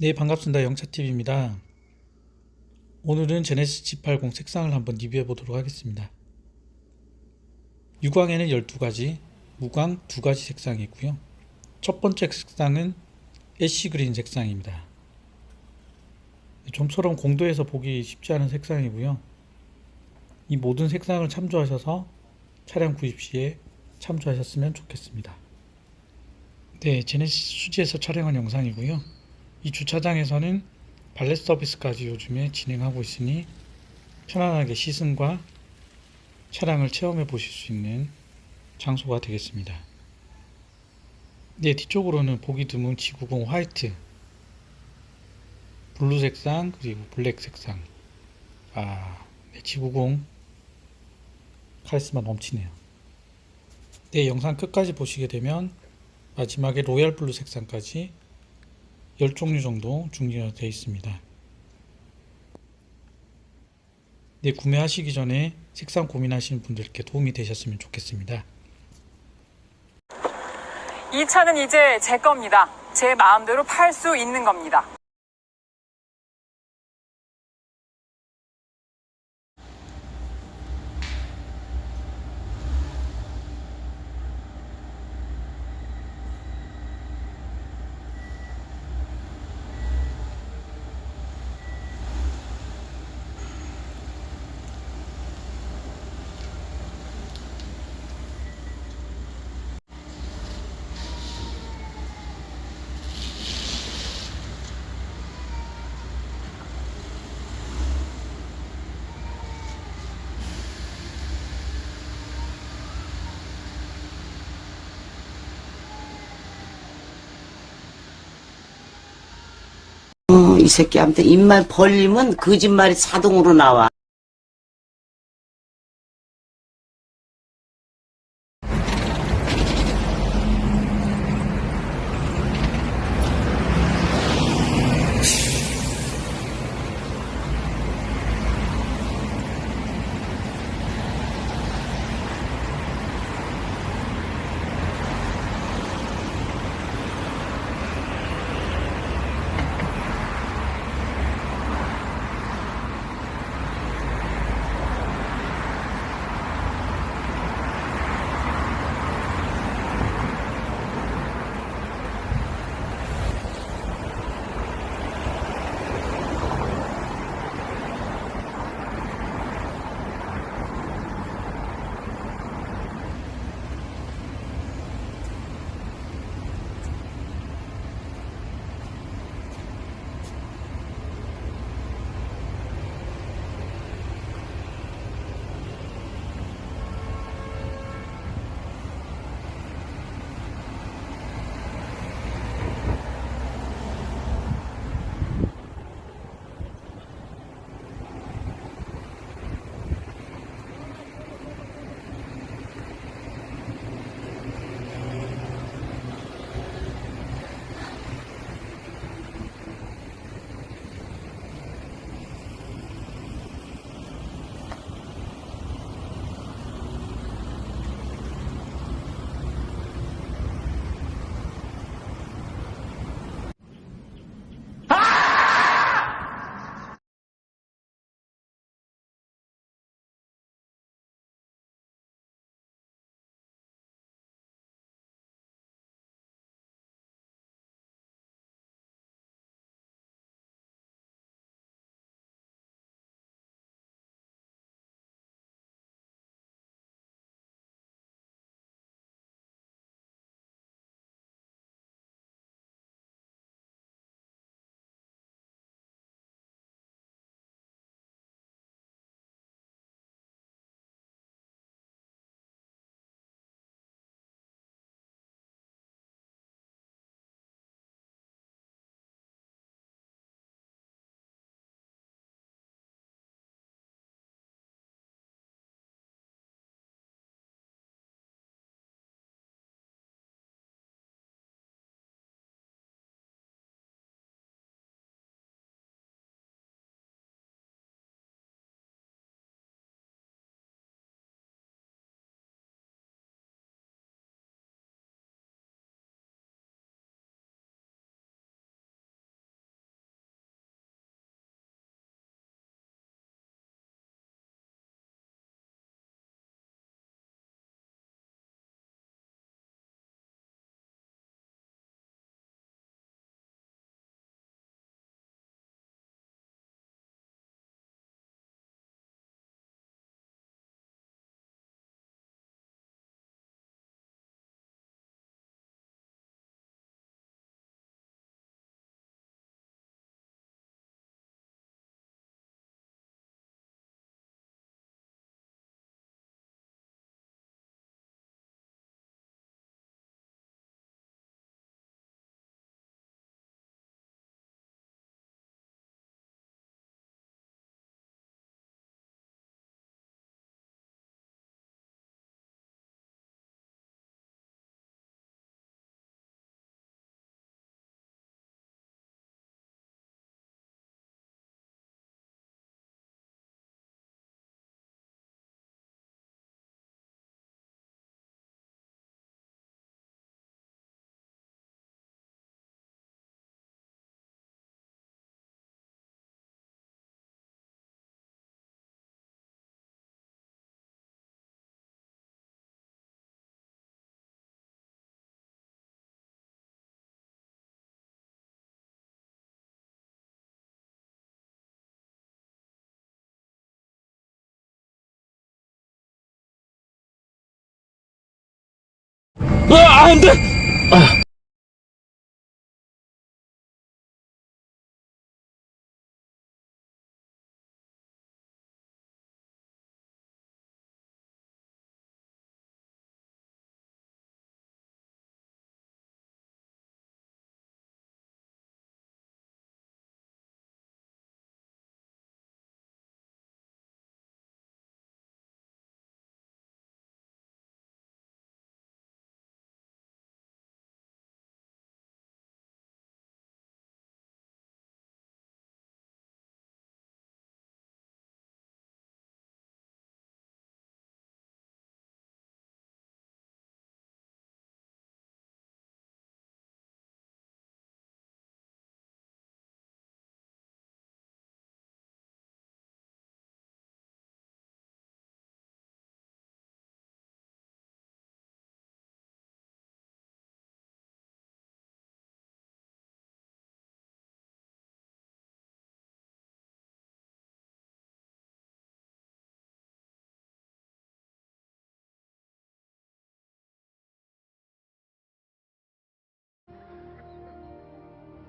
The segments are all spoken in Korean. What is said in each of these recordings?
네, 반갑습니다. 영차TV입니다. 오늘은 제네시스 G80 색상을 한번 리뷰해 보도록 하겠습니다. 유광에는 12가지, 무광 2가지 색상이 있고요. 첫 번째 색상은 애쉬 그린 색상입니다. 좀처럼 공도에서 보기 쉽지 않은 색상이고요. 이 모든 색상을 참조하셔서 차량 구입 시에 참조하셨으면 좋겠습니다. 네, 제네시스 수지에서 촬영한 영상이고요. 이 주차장에서는 발렛 서비스까지 요즘에 진행하고 있으니 편안하게 시승과 차량을 체험해 보실 수 있는 장소가 되겠습니다. 네, 뒤쪽으로는 보기 드문 G90 화이트, 블루 색상, 그리고 블랙 색상. 아, 네, G90 카리스마 넘치네요. 네, 영상 끝까지 보시게 되면 마지막에 로얄 블루 색상까지 10종류 정도 준비가 되어 있습니다. 네, 구매하시기 전에 색상 고민하시는 분들께 도움이 되셨으면 좋겠습니다. 이 차는 이제 제 겁니다. 제 마음대로 팔 수 있는 겁니다. 어, 이 새끼한테 입만 벌리면 거짓말이 자동으로 나와. 아, 안 돼! 아.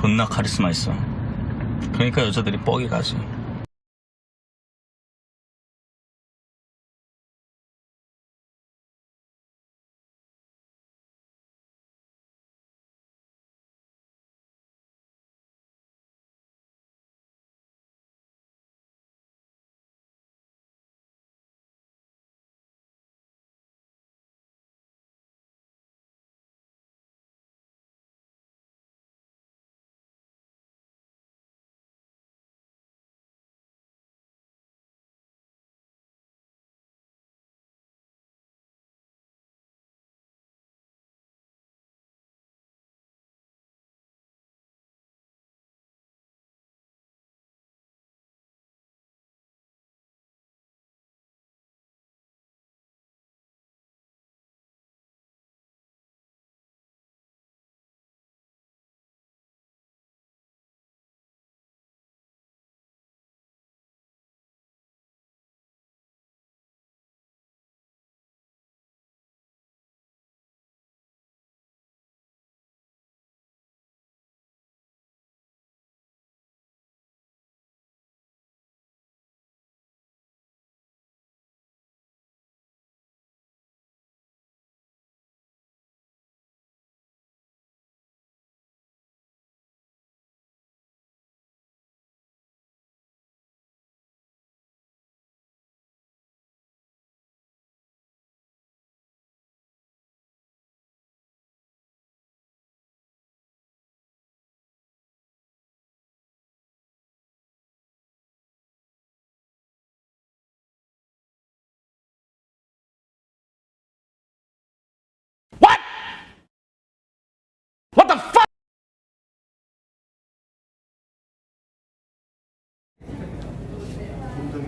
존나 카리스마 있어. 그러니까 여자들이 뻑이 가지.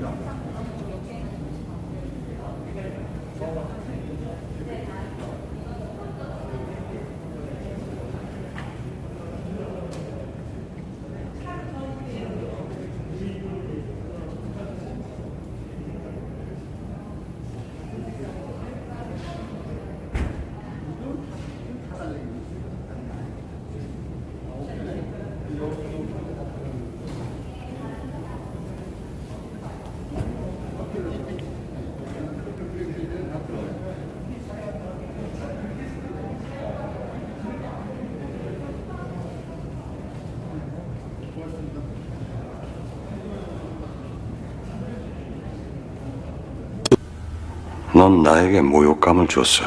けど。 나에게 모욕감을 줬어.